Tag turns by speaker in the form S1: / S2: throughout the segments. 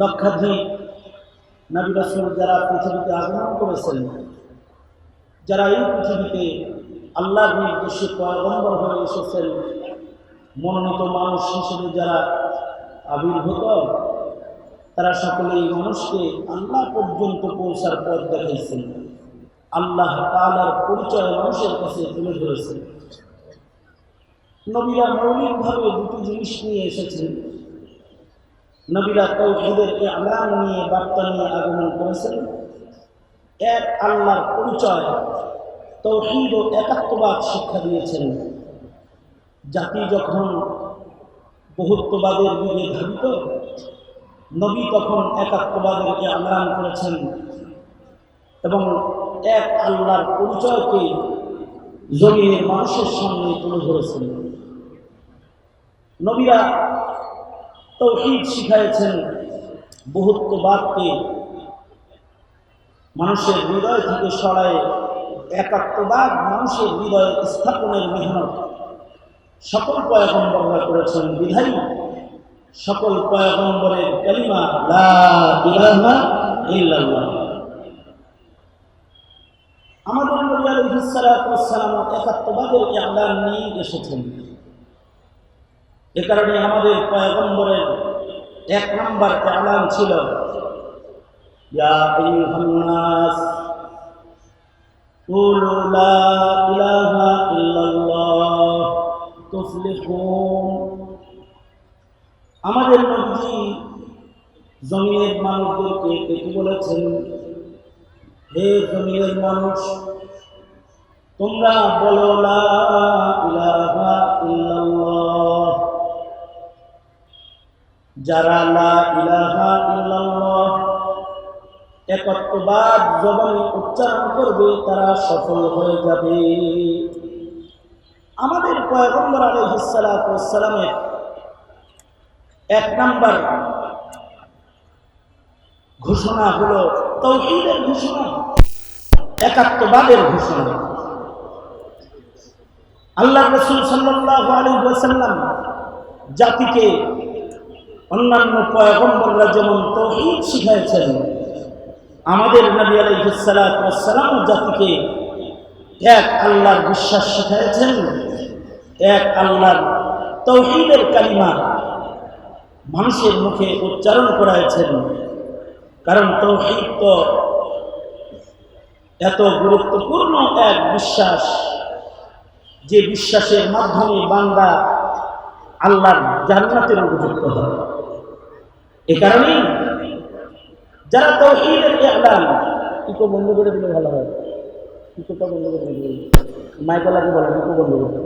S1: লক্ষাধিক নবী যারা পৃথিবীতে আগমন করেছেন, যারা এই পৃথিবীতে আল্লাহ নির্দেশে পয়গম্বর হয়ে এসেছেন, মনোনীত মানুষ হিসেবে যারা আবির্ভূত, তারা সকলেই মানুষকে আল্লাহ পর্যন্ত পৌঁছার পথ দেখাইছেন। আল্লাহ তালার পরিচয় মানুষের কাছে তুলে ধরেছেন। নবীরা মৌলিকভাবে দুটি জিনিস নিয়ে এসেছেন। নবীরা তৌহিদের আলাম নিয়ে বার্তা নিয়ে আগমন করেছেন। এক আল্লাহর পরিচয়, তৌহিদ ও একাত্মবাদ শিক্ষা দিয়েছেন। জাতি যখন বহুত্ববাদের দিকে ধাবিত, নবী তখন একাত্মবাদের আলান করেছেন এবং এক আল্লাহর পরিচয়কে জমিনের মানুষের সামনে তুলে ধরেছেন। নবীরা তৌহিদ শিখাইছেন বহুত্ববাদকে। মানুষের হৃদয় থেকে সরায় একাত্মবাদ মানুষের হৃদয়ে স্থাপনের মেহনত। সকল পয়গম্বররা করেছেন বিধায়ী। সকল পয়গম্বরের কালিমা আমাদের নবী আলাইহিস সালাম একাত্মবাদের নিয়ে এসেছেন এ কারণে আমাদের পয়গম্বরের এক নম্বর এলান ছিল আমাদের মধ্যে জমিনের মানুষদেরকে এটি বলেছেন, হে জমিনের মানুষ, তোমরা বলো লা ইল্লাল্লাহ। যারা লা ইলাহা ইল্লাল্লাহ একত্ববাদ জবানে উচ্চারণ করবে, তারা সফল হয়ে যাবে। আমাদের পয়গম্বর আলহিসালামের এক নাম্বার ঘোষণা হলো তৌহিদের ঘোষণা একাত্মবাদের ঘোষণা। আল্লাহ রসুল সাল্লাহ আলী ওয়াসাল্লাম জাতিকে অন্যান্য পয়গম্বররা যেমন তৌহিদ শিখাইছেন, আমাদের নবী আলাইহিসালাম জাতিকে এক আল্লাহর বিশ্বাস শিখাইছেন, এক আল্লাহর তৌহিদের কালিমা মানুষের মুখে উচ্চারণ করাইছেন। কারণ তৌহিদ তো এত গুরুত্বপূর্ণ এক বিশ্বাস, যে বিশ্বাসের মাধ্যমে বান্দা আল্লাহর জান্নাতের উপযুক্ত হয়। এ কারণেই যারা তৌহিদের ইহলাল ইকো বন্ধ করে দিলে ভালো হয়। ইকোটা বন্ধ করে দিলে মাইকলাকে বলেন ইকো বন্ধ করতে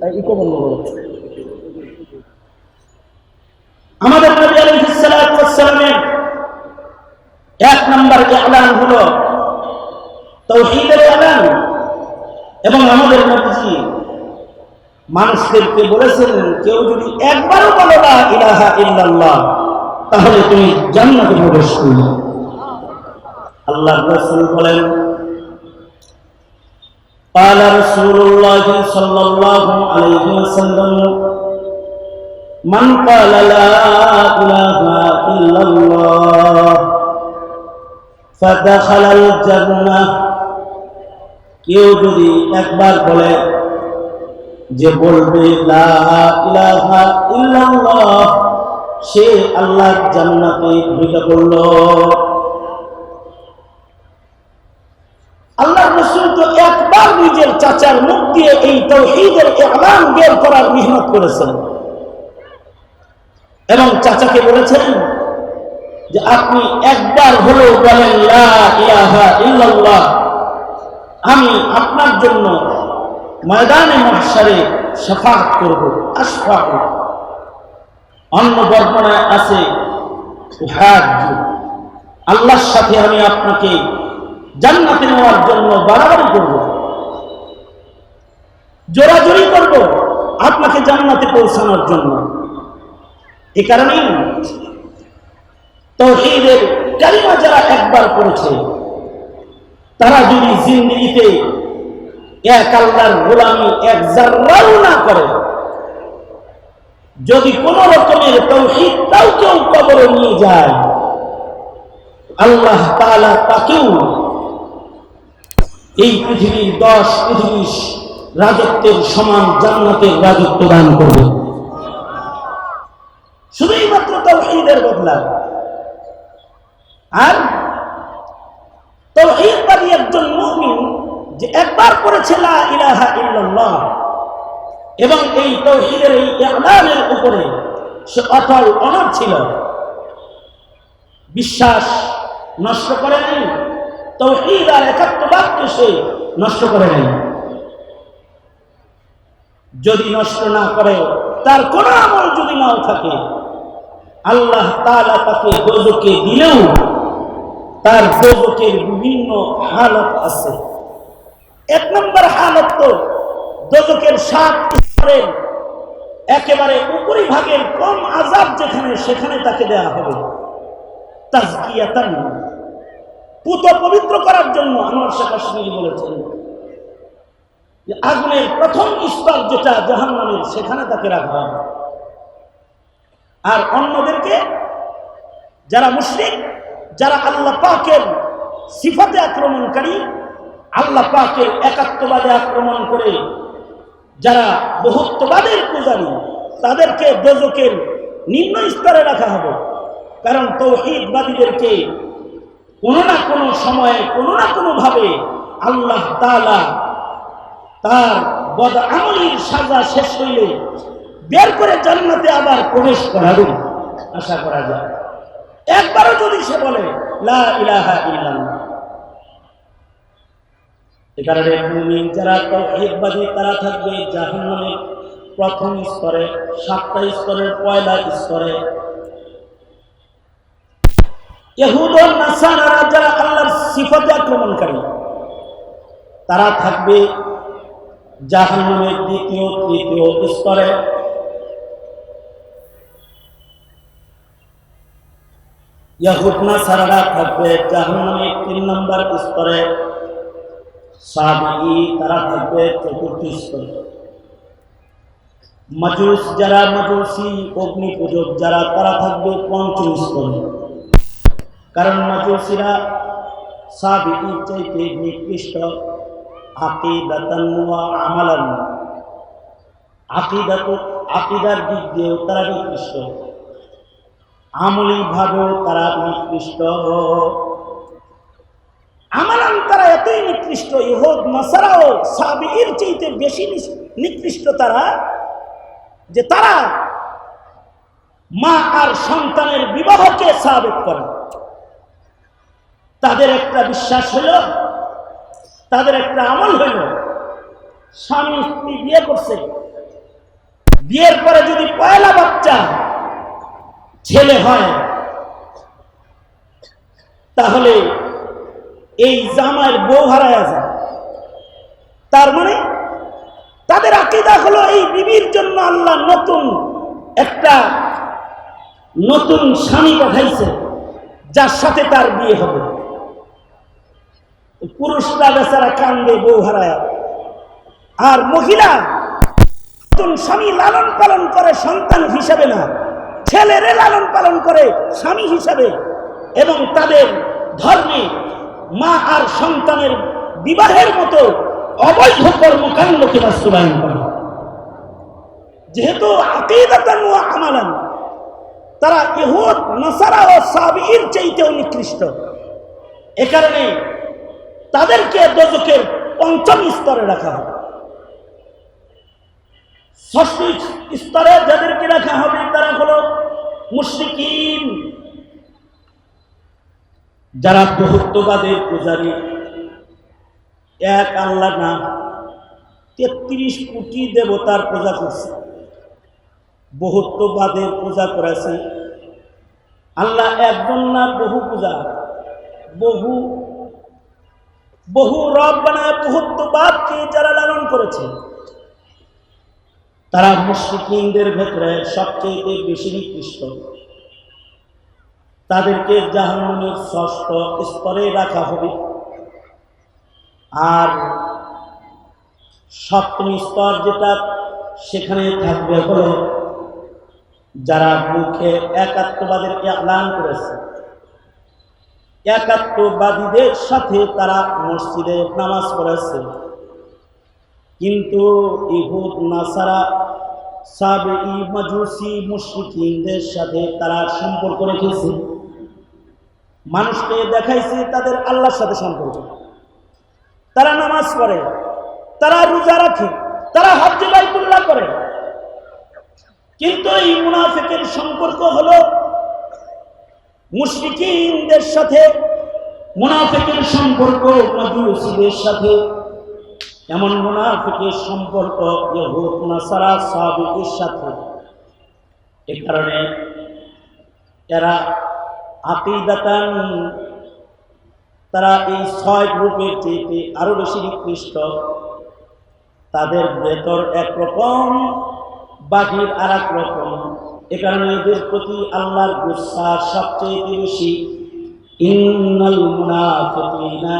S1: তাই ইকো বন্ধ করো। আমাদের নবী আলাইহিস সালাতু ওয়াস সালামের এক নম্বর ইহলাল হলো তৌহিদের ইহলাল এবং আমাদের নবীজি মানুষদেরকে বলেছেন, কেউ যদি একবারও বলো না ইলাহা ইল্লাল্লাহ তাহলে তুমি জান্নাতে প্রবেশ করবে আল্লাহ রাসূল বলেন قال رسول الله صلى الله عليه وسلم من قال لا إله إلا الله فدخل الجنة কেউ যদি একবার বলে যে বলবে লা ইলাহা ইল্লাল্লাহ সে আল্লাহর জান্নাতে ঢুকে পড়ল। আল্লাহ রসুল তো একবার নিজের চাচার মুখ দিয়ে এই তৌহিদের ইলান বের করার মেহনত করেছেন। এবং চাচাকে বলেছেন যে, আপনি একবার হলেও বলেন আমি আপনার জন্য ময়দানে মহাসারে সাফাত করব আশফা অন্য বর্ণনায় আছে। আল্লাহর সাথে আমি আপনাকে জান্নাতে নেওয়ার জন্য বাড়াবাড়ি করব জোরাজোরি করব আপনাকে জান্নাতে পৌঁছানোর জন্য। এ কারণেই তৌহিদের কালিমা যারা একবার করেছে তারা যদি জিন্দগিতে এক আল্লাহর গোলামি এক জার্রাও না করে যদি কোন রকমের তৌহিদটাও কেউ কবরে নিয়ে যায়, আল্লাহ তাআলা তাকেও এই পৃথিবীর দশ পৃথিবীর রাজত্বের সমান জান্নাতের রাজত্ব দান করবে। শুধুই মাত্র তাওহীদের বদলা। আর তাওহীদবাদী একজন মুমিন যে একবার করেছে লা ইলাহা ইল্লাল্লাহ এবং এই তৌহিদের এই ইলানের উপরে সে অটল অনর ছিল। বিশ্বাস নষ্ট করে নাই, তৌহিদ আর একাত্মবাদকে সে নষ্ট করে নাই। যদি নষ্ট না করে, তার কোন আমল যদি নাও থাকে, আল্লাহ তাআলা তাকে দোজকে দিলেও তার দোজকের বিভিন্ন হালত আছে। এক নম্বর হালত তো দোজকের সাত স্তরের একেবারে উপরি ভাগের কম আজাব যেখানে, সেখানে তাকে দেয়া হবে। পুত পবিত্র করার জন্য আমার শেখ কাশ্মীর বলেছেন আগুনের প্রথম স্তর যেটা জাহান্নামের, সেখানে তাকে রাখা হবে। আর অন্যদেরকে, যারা মুশরিক, যারা আল্লাহ পাকের সিফাতে আক্রমণকারী, আল্লাহ পাকের একাত্মবাদে আক্রমণ করে যারা বহুত্ববাদের পূজারী, তাদেরকে দোজকের নিম্ন স্তরে রাখা হবে। কারণ তৌহিদবাদীদেরকে কোনো না কোনো সময়ে, কোনো না কোনোভাবে আল্লাহ তালা তার বদ আমলির সাজা শেষ হইলে বের করে জান্নাতে আবার প্রবেশ করাবেন, আশা করা যায়। একবারও যদি সে বলে, লা ইলাহা ইল্লাল্লাহ এ কারণে মুমিন যারা তৌহিদবাদী তারা থাকবে জাহান্নামের প্রথম স্তরে, সাতটা স্তরের পয়লা স্তরে। নাসারারা যারা আল্লাহর সিফতে আক্রমণকারী, তারা থাকবে জাহান্নামের দ্বিতীয়, তৃতীয় স্তরে। ইয়াহুদ নাসারারা থাকবে জাহান্নামের তিন নম্বর স্তরে। সাবি তারা থাকবে চতুর্থ স্তরে মজুস যারা মজুসি, অগ্নি পূজক যারা, তারা থাকবে পঞ্চম স্তরে কারণ মজুসিরা সাবিকির চাইতে নিকৃষ্ট। আকিদাতান ওয়া আমালান। আকিদাত আকিদার দিক দিয়েও তারা নিকৃষ্ট। আমলি ভাবেও তারা নিকৃষ্ট। আমালান তারা এতই নিকৃষ্ট ইহুদ, নাসারাও সাবির চাইতে বেশি নিকৃষ্ট তারা। যে তারা মা আর সন্তানের বিবাহকে সাবেক করে তাদের একটা বিশ্বাস হলো, তাদের একটা আমল হইল স্বামী স্ত্রী বিয়ে করছে। বিয়ের পরে যদি পয়লা বাচ্চা ছেলে হয়, তাহলে এই জামাইয়ের বউ হারায় যায়। তার মানে তাদের আকিদা হলো এই বিবির জন্য আল্লাহ নতুন একটা নতুন স্বামী পাঠাইছে, যার সাথে তার বিয়ে হবে। পুরুষরা বেচারা কান্দে বউ হারায়। আর মহিলা নতুন স্বামী লালন পালন করে সন্তান হিসাবে না, ছেলেরে লালন পালন করে স্বামী হিসাবে। এবং তাদের ধর্মে মা আর সন্তানের বিবাহের মতো অবৈধ কর্মকাণ্ডকে বাস্তবায়ন করে যেহেতু আমালান, তারা ইহুদ, নাসারা ও সাবির চাইতেও নিকৃষ্ট। এ কারণে তাদেরকে দোজকের পঞ্চম স্তরে রাখা হবে। ষষ্ঠ স্তরে যাদেরকে রাখা হবে তারা হলো মুশরিকিন। যারা বহুত্ববাদের পূজারী, এক আল্লাহ না তেত্রিশ কোটি দেবতার পূজা করছে। বহুত্ববাদের পূজা করেছে। আল্লাহ একজন না বহু পূজা, বহু বহু রব বানায় বহুত্ববাদকে যারা লালন করেছে। তারা মুসলিমদের ভেতরে সবচেয়ে বেশি নিকৃষ্ট। তাদেরকে জাহান্নামের ষষ্ঠ স্তরে রাখা হবে। আর সপ্তম স্তর যেটা, সেখানে থাকবে হলো যারা মুখে একাত্মবাদের এলান করেছে। একাত্মবাদীদের সাথে তারা মসজিদে নামাজ পড়েছে। কিন্তু ইহুদ, নাসারা সাবে ই মাজুসি, মুশরিকিনদের সাথে তারা সম্পর্ক রেখেছে। মানুষকে দেখাইছে তাদের আল্লাহর সাথে সম্পর্ক। তারা নামাজ পড়ে, তারা রোজা রাখে, তারা হজ্জে বাইতুল্লাহ করে। কিন্তু এই মুনাফিকের সম্পর্ক হলো মুশরিকিনদের সাথে, মুনাফিকের সম্পর্ক মাজুসিদের সাথে। এমন মুনাফিকের সম্পর্ক ইহুদ, নাসারা সাহাবিকের সাথে। এ কারণে এরা আকিদাতান, তারা এই ছয় গ্রুপের চেয়ে আরও বেশি নিকৃষ্ট। তাদের ভেতর একরকম বাকির আর এক রকম। এ কারণে এদের প্রতি আল্লাহর গুসা সবচেয়ে বেশি। ইন্নাল মুনাফিকিনা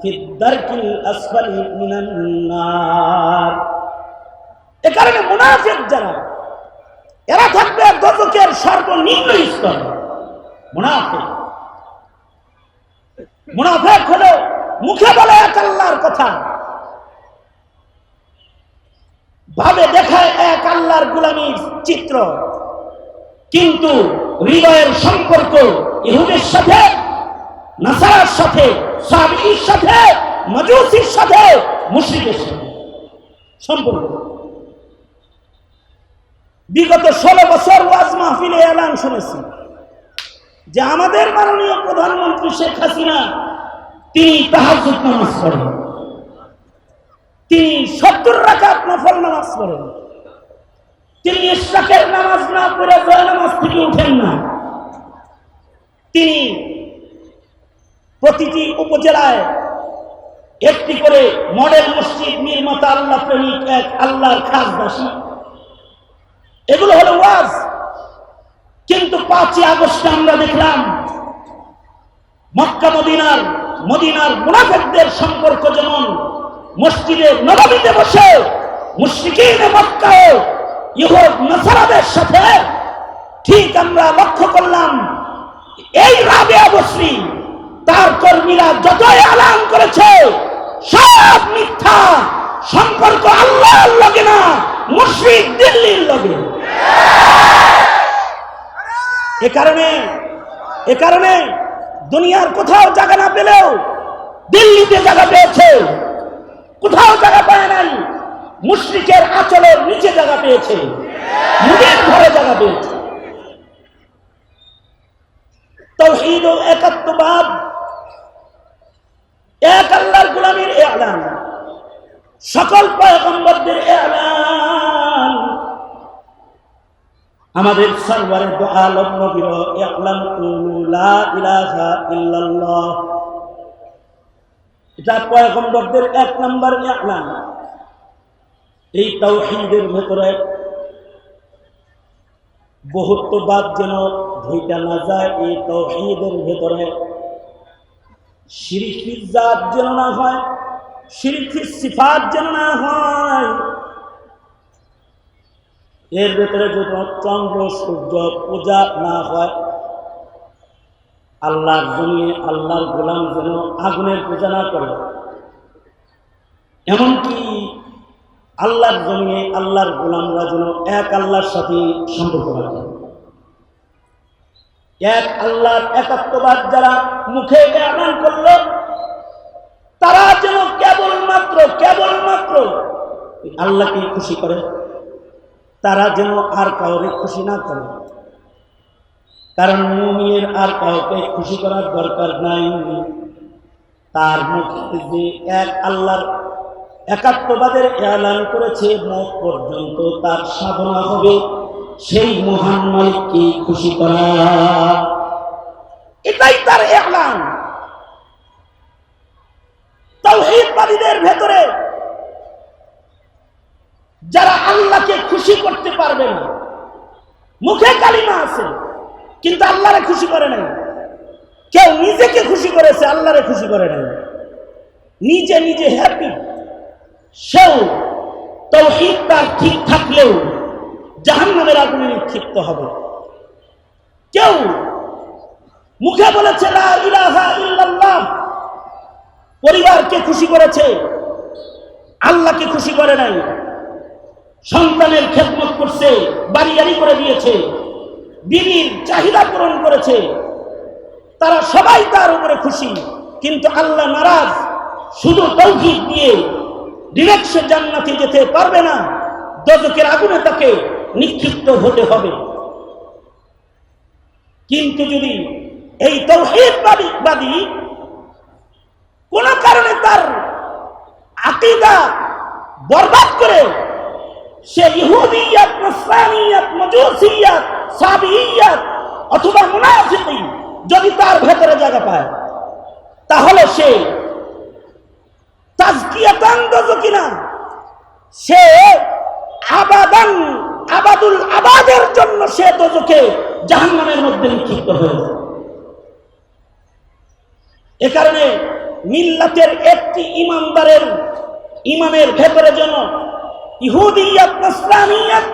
S1: ফি দারকিল আসফালি মিনান এ কারণে মুনাফিক যারা, এরা থাকবে সর্বনিম্ন স্তরে। মুনাফিক। মুনাফিক হলো মুখে বলে এক আল্লাহর কথা। ভাবে দেখায় এক আল্লাহর গুলামীর চিত্র। কিন্তু হৃদয়ের সম্পর্ক ইহুদের সাথে, নাসারার সাথে, সাবির সাথে, মজুসির সাথে, মুশরিকের সাথে। সম্পর্ক। বিগত ষোলো বছর ওয়াজ মাহফিলে এলান শুনেছি। যে আমাদের মাননীয় প্রধানমন্ত্রী শেখ হাসিনা, তিনি তাহাজুদ নামাজ পড়েন। তিনি সত্তর রাকাত নফল নামাজ পড়েন। তিনি ইশরাকের নামাজ না পড়ে জয় নামাজ থেকে উঠেন না। তিনি প্রতিটি উপজেলায় একটি করে মডেল মসজিদ নির্মাতা আল্লাহ প্রেমিক এক আল্লাহর খাস দাসী এগুলো হলো ওয়াজ। কিন্তু পাঁচই আগস্টে আমরা দেখলাম মক্কা, মদিনার মদিনার মুনাফেকদের সম্পর্ক যেমন মসজিদে নবমীতে বসে, মুশরিকিনে সাথে ঠিক আমরা লক্ষ্য করলাম, এই রাবেয়া বসরি তার কর্মীরা যতই আলান করেছে, সব মিথ্যা সম্পর্ক আল্লাহর লগে না, মুশরিক দিল্লির লগে। এ কারণে এ কারণে দুনিয়ার কোথাও জায়গা না পেলেও দিল্লিতে জায়গা পেয়েছে। কোথাও জায়গা পায় নাই। মুশরিকের আচলের নিচে জায়গা পেয়েছে। মুদের ঘরে জায়গা পেয়েছে। তৌহিদ ও একাত্মবাদ, এক আল্লাহর গোলামীর এলান সকল পয়গম্বরদের এলান আমাদের সর্বরের দোয়ালম নবীর ইলাম লা ইলাহা ইল্লাল্লাহ। এটা পয়গম্বরদের এক নম্বর ইলান এই তাওহীদের ভেতরে বহুত্ববাদ যেন ধইটা না যায়, এই তাওহীদের ভেতরে শিরিকির জাত যেন না হয়, শিরিকির সিফাত যেন না হয়। এর ভেতরে যেন চন্দ্র, সূর্য পূজা না হয়, আল্লাহর জমিয়ে আল্লাহর গোলাম যেন আগুনের পূজা না করে। এমনকি আল্লাহর জমিয়ে আল্লাহর গোলামরা যেন এক আল্লাহর সাথে সম্পর্ক রাখে এক আল্লাহর একাত্মবাদ যারা মুখে এলান করল, তারা যেন কেবলমাত্র কেবলমাত্র আল্লাহকে খুশি করে। তারা যেন আর কাউকে খুশি না করে। কারণ মুমিনের আর কাউকে খুশি করার দরকার নাই। তার মুখে যে এক আল্লাহর একাত্মবাদের এলান করেছে, মত পর্যন্ত তার সাধনা হবে সেই মহান মালিককে খুশি করা। এটাই তার এলান। তাওহীদবাদীদের ভেতরে যারা আল্লাহকে খুশি করতে পারবে না। মুখে কালিমা আছে, কিন্তু আল্লাহরে খুশি করে নাই। কেউ নিজেকে খুশি করেছে, আল্লাহরে খুশি করে নাই। নিজে নিজে হ্যাপি সেও তৌহিদ তার ঠিক থাকলেও জাহান্নামের আগুনে নিক্ষিপ্ত হবে। কেউ মুখে বলেছে পরিবারকে খুশি করেছে, আল্লাহকে খুশি করে নাই। সন্তানের খেদমত করছে বাড়ি গাড়ি করে দিয়েছে দিদির চাহিদা পূরণ করেছে। তারা সবাই তার উপরে খুশি, কিন্তু আল্লাহ নারাজ, শুধু তৌহিদ দিয়ে ডিরেকশন জান্নাতে যেতে পারবে না দজকের আগুনে তাকে নিক্ষিপ্ত হতে হবে। কিন্তু যদি এই তৌহিদবাদী বাদী কোন কারণে তার আকিদা বরবাদ করে সে ইহুদিয়াত নসরানিয়াত মজুসিয়াত সাবিয়াত অথবা মুনাফিকি যদি তার ভেতরে জায়গা পায়, তাহলে সে তাজকিয়াতান কিনা সে আবাদান, আবাদুল আবাদের জন্য সে দোজকে জাহান্নামের মধ্যে নিক্ষিপ্ত হয়েছে এ কারণে মিল্লাতের একটি ইমানদারের ইমানের ভেতরে যেন ইহুদিয়াত, নাসরানিয়াত,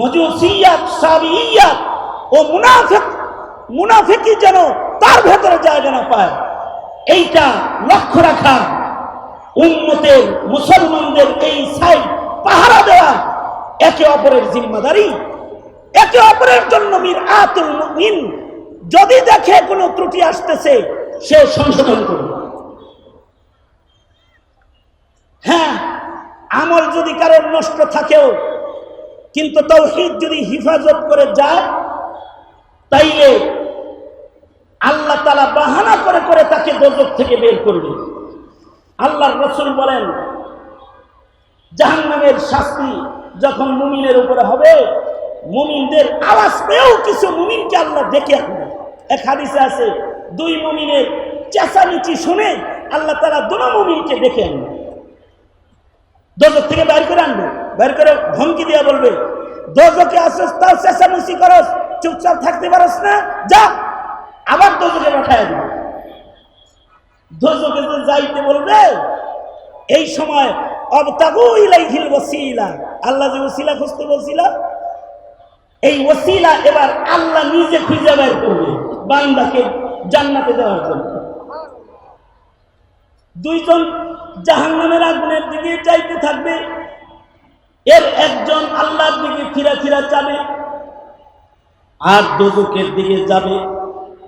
S1: মজুসিয়াত সাবিয়াত ও মুনাফিক মুনাফিকি যেন তার ভেতরে জায়গা না পায়। এইটা লক্ষ্য রাখা। উন্মতের মুসলমানদের এই সাইড পাহারা দেওয়া একে অপরের জিম্মাদারি, একে অপরের জন্য মীর আতুল মুমিন। যদি দেখে কোনো ত্রুটি আসতেছে, সে সংশোধন করবে। হ্যাঁ আমল যদি কারোর নষ্ট থাকেও, কিন্তু তৌহিদ যদি হিফাজত করে যায়, তাইলে আল্লাহ তালা বাহানা করে করে তাকে দোজক থেকে বের করবে আল্লাহর রসুল বলেন, জাহান্নামের শাস্তি যখন মুমিনের উপরে হবে, মুমিনদের আওয়াজ পেয়েও কিছু মুমিনকে আল্লাহ ডেকে আনবে। এক হাদিসে আছে, দুই মুমিনের চেঁচামেচি শুনে আল্লাহ তারা দুনো মুমিনকে ডেকে আনবে। দোজক থেকে বের করে আনবে, বের করে ধমকি দিয়ে বলবে দোজকে আসস, তাও চেঁচামেচি করস, চুপচাপ থাকতে পারস না, যা, আবার দোজকে পাঠায় দিবে। দোজকে যে যাইতে বলবে, এই সময় অবতাগু ইলাইহিল ওসিলা আল্লাহ যে ওসিলা খুঁজতে বলছিল, এই ওসিলা এবার আল্লাহ নিজে খুঁজে বের করবে, বান্দাকে জান্নাতে দেওয়ার জন্য। দুইজন জাহান্নামের আগুনের দিকে চাইতে থাকবে। এর একজন আল্লাহর দিকে ফিরা ফিরা যাবে আর দোজকের দিকে যাবে।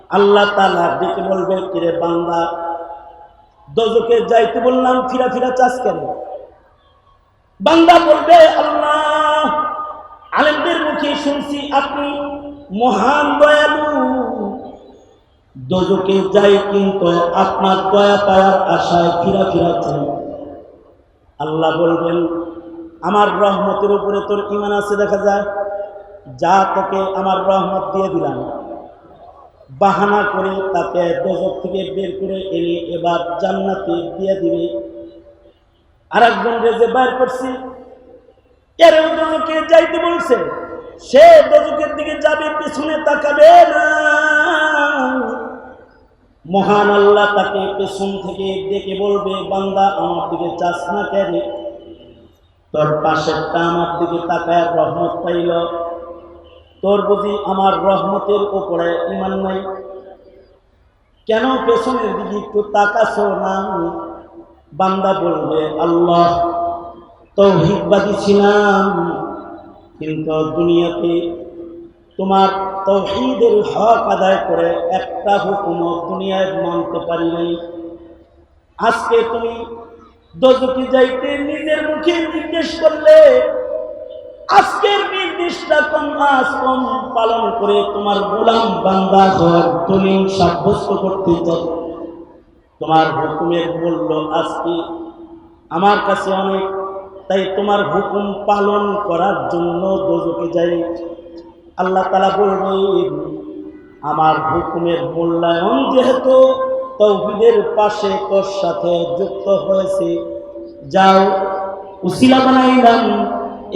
S1: আল্লাহ তালার দিকে বলবে, কিরে বাংলা দোজকে যাইতে বললাম, ফিরা ফিরা চাষ কেন? বান্দা বলবে, আল্লাহ, আলেমদের মুখে শুনছি আপনি মহান দয়ালু। দোজকে যাই কিন্তু আপনার দয়া পাওয়ার আশায় ফিরা ফিরা চাই আল্লাহ বলবেন, আমার রহমতের উপরে তোর ইমান আছে দেখা যায়। যা তোকে আমার রহমত দিয়ে দিলাম। বাহানা করে তাকে দোজক থেকে বের করে এনে এবার জান্নাতে দিয়ে দিবে। আর একজন রেজে বাইর করছি। এর দোজকে যাইতে বলছে, সে দোজকের দিকে যাবে, পিছনে তাকাবে না। মহান আল্লাহ তাকে পেছন থেকে ডেকে বলবে, বান্দা, আমার দিকে চাস না কেন? তোর পাশেরটা আমার দিকে তাকায়, রহমত পাইল। তোর বুঝি আমার রহমতের উপরে ইমান নাই। কেন পেছনের দিকে একটু তাকাছো না? বান্দা বলবে, আল্লাহ তৌহিদবাদী ছিলাম কিন্তু দুনিয়াতে তোমার তৌহিদের হক আদায় করে একটা হুকুম দুনিয়ায় মানতে পারি নাই। আজকে তুমি দজকে যাইতে নিজের মুখে নির্দেশ করলে, আজকের নির্দেশটা কম কম পালন করে তোমার গোলাম বান্দা ঘর, দলিল সাব্যস্ত করতে তোমার হুকুমের মূল্য আজকে আমার কাছে অনেক, তাই তোমার হুকুম পালন করার জন্য দোজকে যাই। আল্লাহ তালা বলবেন, আমার হুকুমের মূল্যায়ন যেহেতু তৌহিদের পাশে তোর সাথে যুক্ত হয়েছে, যাও, উসিলা বানাইলাম।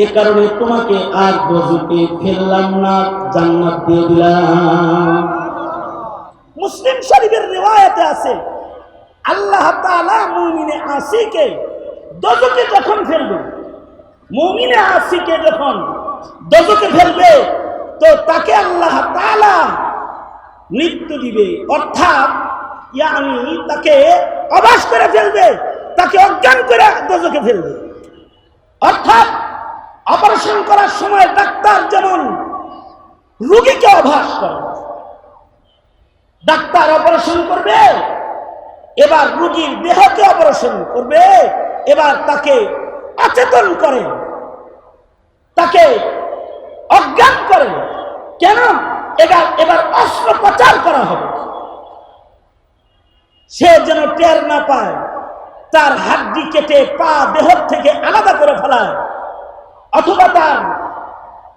S1: এ কারণে তোমাকে আর গজুকে ফেললাম না, জান্নাত দিয়ে দিলাম। মুসলিম শরীফের রেওয়ায়তে আছে, আল্লাহ তাআলা মুমিনে আসিকে দজকে যখন ফেলবে, মুমিনে আসিকে যখন দোজকে ফেলবে তো তাকে আল্লাহ মৃত্যু দিবে। অর্থাৎ, ইয়ানি তাকে অবাস করে ফেলবে, তাকে অজ্ঞান করে দোজকে ফেলবে। অর্থাৎ, অপারেশন করার সময় ডাক্তার যেমন রুগীকে অভাস করে, ডাক্তার অপারেশন করবে, এবার রুগীর দেহকে অপারেশন করবে, এবার তাকে অচেতন করে, তাকে অজ্ঞান করে। কেন? এবার এবার অস্ত্রোপচার করা হবে। সে যেন টের না পায়, তার হাড্ডি কেটে পা দেহ থেকে আলাদা করে ফেলায়। অথবা তার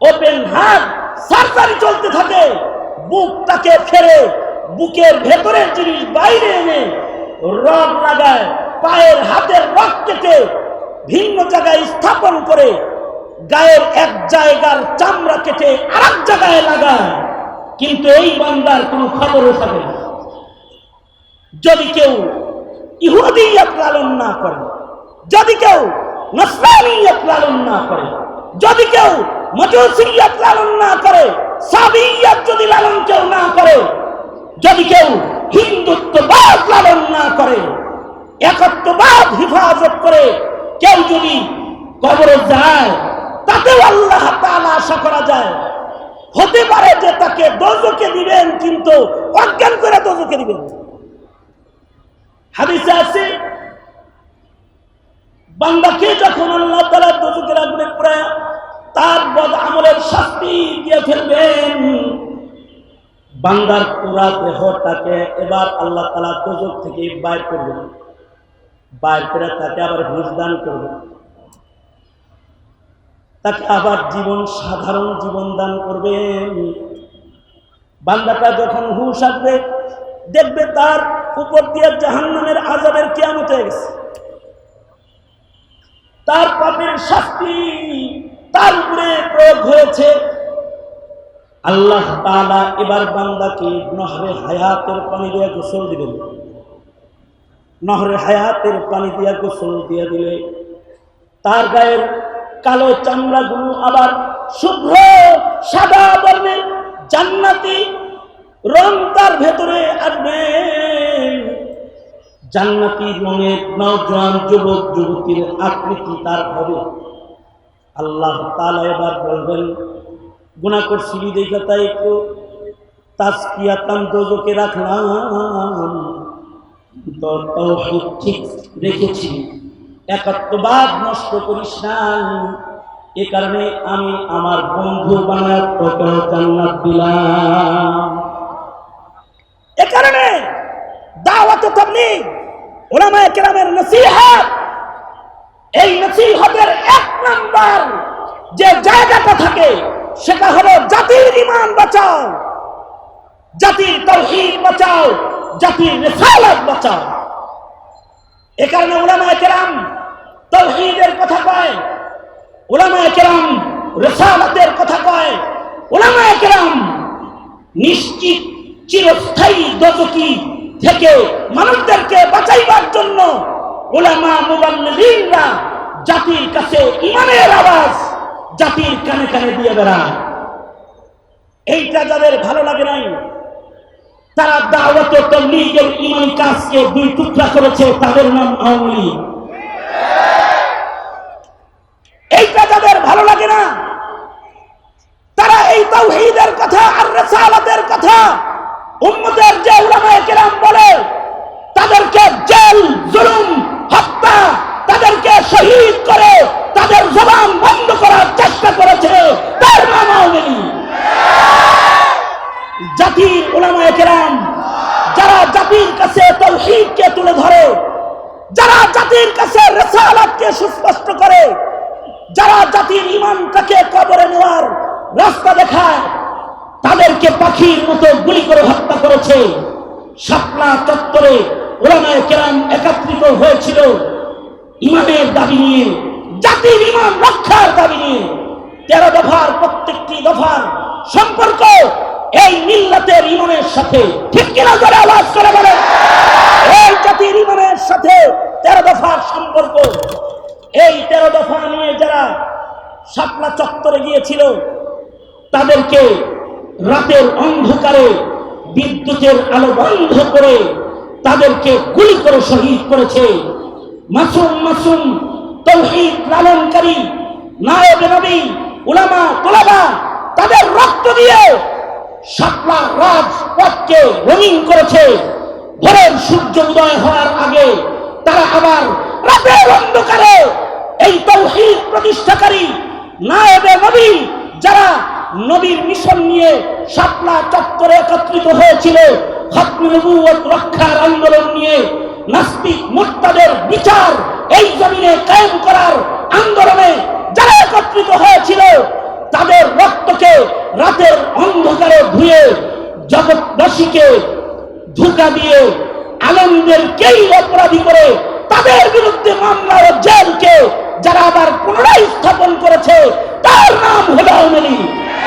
S1: ওপেন হার্ট সার্জারি চলতে থাকে, বুকটাকে ফেরে বুকের ভেতরের জিনিস বাইরে এনে রড লাগায়, পায়ের হাতের রক কেটে ভিন্ন জায়গায় স্থাপন করে গায়ের এক জায়গার চামড়া কেটে আরেক জায়গায় লাগায়। কিন্তু এই বান্দার কোনো খবর থাকে না। যদি কেউ ইহুদিয়ত লালন না করে, যদি কেউ নসরানিয়ত লালন না করে, যদি কেউ মজুসিয়ত লালন না করে সাবিয়ত যদি লালন কেউ না করে, যদি কেউ হিন্দুত্ববাদ লালন না করে, একত্ববাদ হেফাজত করে, কেউ যদি কবরে যায় তাতেও আল্লাহ তাআলা আশা করা যায়। হতে পারে যে তাকে দোজকে দিবেন, কিন্তু অজ্ঞান করে দোজকে দিবেন। হাদিসে আছে, বান্দাকে যখন আল্লাহ তালা দোজকের আগুনে পড়ে তার বদ আমলের শাস্তি দিয়ে ফেলবেন। বান্দার পুরা দেহটাকে এবার আল্লাহ তালা দোজক থেকে বাইর করবেন। বাইর করে তাকে আবার ঘুষ দান করবেন। তাকে আবার জীবন, সাধারণ জীবন দান করবেন। বান্দাটা যখন হুশ আসবে, দেখবে তার উপর দিয়ে জাহান্নামের আজাবের কেয়ামত হয়ে গেছে। তার পাপের শাস্তি তার উপরে প্রয়োগ হয়েছে। আল্লাহ তাআলা এবার বান্দাকে নহরে হায়াতের পানি দিয়ে গোসল দিবেন। নহরে হায়াতের পানি দিয়ে গোসল দিয়ে দিলে তার গায়ের কালো চামড়াগুলো আবার শুভ্র সাদা বর্ণের জান্নাতি রং তার ভেতরে আসবে। জান্নাতি রঙের নওজোয়ান যুবক যুবতীর আকৃতি তার হবে। আল্লাহ তাআলা এবার বলবেন গুণা করছিলি দেখে তাই একটু তাজকিয়াতান দোজকে রাখলাম। ঠিক রেখেছি। একাত্মবাদ নষ্ট করিস না। এ কারণে আমি আমার বন্ধু বানায় দিলাম। এ কারণে এই নসিহতের এক নাম্বার যে জায়গাটা থাকে, সেটা হলো জাতির ইমান বাঁচাও, জাতির তৌহিদ বাঁচাও, জাতির বাঁচাও। এ কারণে ওলামায়ে কেরাম তৌহিদের কথা কয় ওলামায়ে কেরাম রিসালাতের কথা কয়। ওলামায়ে কেরাম নিশ্চিত চিরস্থায়ী দজকি থেকে মানুষদেরকে বাঁচাইবার জন্য ওলামা মুবাল্লিগিনরা জাতির কাছে ইমানের আওয়াজ জাতির কানে কানে দিয়ে বেড়ায়। এইটা যাদের ভালো লাগে নাই, তারা দাওয়াত তবলিগের ইমানি কাজকে দুই টুকরা করেছে, তাদের নাম আওয়ামী এইটা যাদের ভালো লাগে না। তারা এই তাওহীদের কথা আর রিসালাতের কথা উম্মতের যে উলামায়ে কেরাম বলে, তাদেরকে জেল, জুলুম, হত্যা, তাদেরকে শহীদ করে, তাদের জবান বন্ধ করার চেষ্টা করেছে তার নাম আওয়ামী জাতির উলামায়ে কেরাম, যারা জাতির কাছে তৌহিদকে তুলে ধরে জাতির কাছে রেসালাতকে সুস্পষ্ট করে, যারা জাতির ইমানটাকে কবরে নেওয়ার রাস্তা দেখায়, তাদেরকে পাখির মতো গুলি করে হত্যা করেছে। শাপলা চত্বরে ওলামায় কেরাম একত্রিত হয়েছিল। ইমানের দাবি নিয়ে, জাতির ইমান রক্ষার দাবি নিয়ে, তেরো দফার প্রত্যেকটি দফার সম্পর্ক এই মিল্লাতের ইমানের সাথে, ঠিক কিনা করে আওয়াজ করে বলে এই জাতির ইমানের সাথে তেরো দফার সম্পর্ক। এই তেরো দফা নিয়ে যারা শাপলা চত্বরে গিয়েছিল, তাদেরকে রাতের অন্ধকারে বিদ্যুতের আলো বন্ধ করে তাদেরকে গুলি করে শহীদ করেছে। মাসুম মাসুম, তৌহিদ, লালনকারী, নায়েব নবী, উলামা, তোলাবা, তাদের রক্ত দিয়ে শাপলা রাজপথকে রঙিন করেছে। ভোরের সূর্য উদয় হওয়ার আগে তারা আবার রাতের অন্ধকারে এই তৌহিদ প্রতিষ্ঠাকারী নায়েবে নবী, যারা নবীর মিশন নিয়ে শাপলা চত্বরে একত্রিত হয়েছিল রক্ষার আন্দোলন নিয়ে নাস্তিক মুক্তাদের বিচার এই জমিনে কায়েম করার আন্দোলনে যারা একত্রিত হয়েছিল তাদের রক্তকে রাতের অন্ধকারে ধুয়ে জগৎবাসীকে ধোকা দিয়ে আনন্দেরকেই অপরাধী করে তাদের বিরুদ্ধে মামলা জেলকে যারা আবার পুনরায় স্থাপন করেছে, তার নাম হলো আওয়ামী